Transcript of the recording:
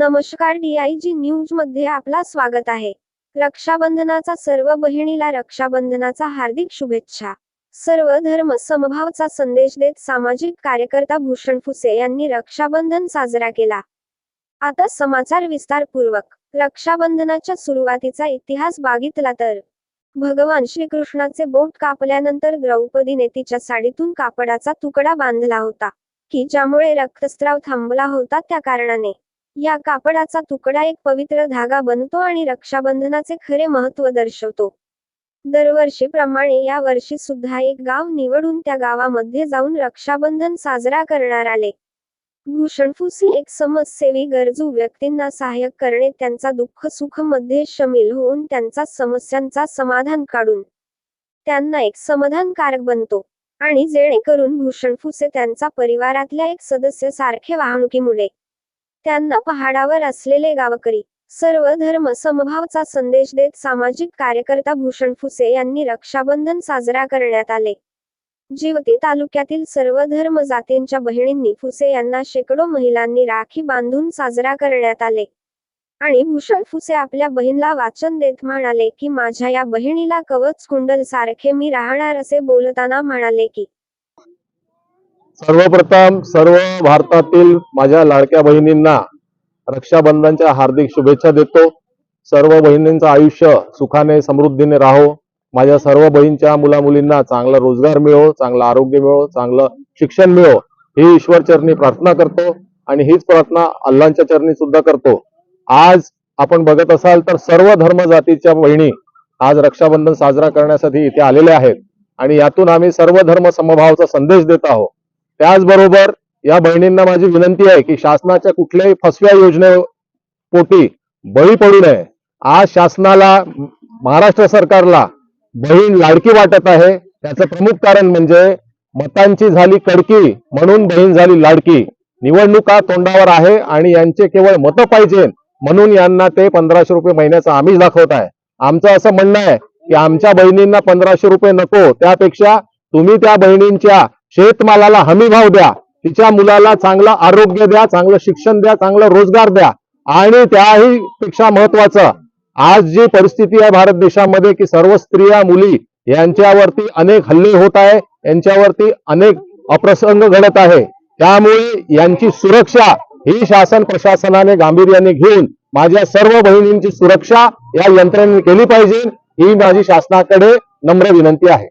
नमस्कार डीआयजी न्यूजमध्ये आपला स्वागत आहे. रक्षाबंधनाचा सर्व बहिणीला रक्षाबंधनाचा हार्दिक शुभेच्छा. सर्व धर्म समभावचा संदेश देत सामाजिक कार्यकर्ता भूषण फुसे यांनी रक्षाबंधन साजरा केला. आता समाचार विस्तारपूर्वक. रक्षाबंधनाच्या सुरुवातीचा इतिहास बागितला तर. भगवान श्रीकृष्णाचे बोट कापल्यानंतर द्रौपदीने तिच्या साडीतून कापडाचा तुकडा बांधला होता की ज्यामुळे रक्तस्त्राव थांबला होता त्या कारणाने. या कापडाचा तुकडा एक पवित्र धागा बनतो आणि रक्षाबंधनाचे खरे महत्त्व दर्शवतो. दरवर्षीप्रमाणे या वर्षी सुद्धा एक गाव निवडून त्या गावामध्ये जाऊन रक्षाबंधन साजरा करणार आले. भूषण एक समाजसेवी गरजू व्यक्तींना सहाय्य करणे त्यांचा दुःख सुखमध्ये शमील होऊन त्यांचा समस्यांचा समाधान काढून त्यांना एक समाधानकारक बनतो. आणि जेणेकरून भूषणफुसे त्यांचा परिवारातल्या एक सदस्य सारखे वाहणुकीमुळे त्यांना पहाडावर असलेले गावकरी सर्व धर्म समभावचा संदेश देत सामाजिक कार्यकर्ता भूषण फुसे यांनी रक्षाबंधन साजरा करण्यात आले. जीवती तालुक्यातील सर्व धर्म जातींच्या बहिणींनी फुसे यांना शेकडो महिलांनी राखी बांधून साजरा करण्यात आले. आणि भूषण फुसे आपल्या बहिणीला वाचन देत म्हणाले की माझ्या या बहिणीला कवच कुंडल सारखे मी राहणार असे बोलताना म्हणाले की सर्वप्रथम सर्व भारतातील माझ्या लाडक्या बहिणींना रक्षाबंधनच्या हार्दिक शुभेच्छा देतो. सर्व बहिणींचं आयुष्य सुखाने समृद्धीने राहो. माझ्या सर्व बहीणच्या मुला मुलींना चांगला रोजगार मिळो चांगलं आरोग्य मिळो चांगलं शिक्षण मिळो. ही ईश्वर चरणी प्रार्थना करतो आणि हीच प्रार्थना अल्लांच्या चरणी सुद्धा करतो. आज आपण बघत असाल तर सर्व धर्म जातीच्या बहिणी आज रक्षाबंधन साजरा करण्यासाठी इथे आलेल्या आहेत. आणि यातून आम्ही सर्व धर्म समभावाचा संदेश देत आहोत. त्याचबरोबर या बहिणींना माझी विनंती आहे की शासनाच्या कुठल्याही फसव्या योजने पोटी बळी पडू नये. आज शासनाला महाराष्ट्र सरकारला बहीण लाडकी वाटत आहे. त्याचं प्रमुख कारण म्हणजे मतांची झाली कडकी म्हणून बहीण झाली लाडकी. निवडणुका तोंडावर आहे आणि यांचे केवळ मतं पाहिजे म्हणून यांना ते पंधराशे रुपये महिन्याचा आम्हीच दाखवत आहे. आमचं असं म्हणणं आहे की आमच्या बहिणींना पंधराशे रुपये नको. त्यापेक्षा तुम्ही त्या बहिणींच्या शेतमालाला हमी भाव द्या तिच्या मुलाला चांगलं आरोग्य द्या चांगलं शिक्षण द्या चांगलं रोजगार द्या आणि त्याही पेक्षा महत्वाचं आज जी परिस्थिती आहे भारत देशामध्ये की सर्व स्त्रिया मुली यांच्यावरती अनेक हल्ले होत आहे यांच्यावरती अनेक अप्रसंग घडत आहे. त्यामुळे यांची सुरक्षा ही शासन प्रशासनाने गांभीर्याने घेऊन माझ्या सर्व बहिणींची सुरक्षा या यंत्रणेने केली पाहिजे ही माझी शासनाकडे नम्र विनंती आहे.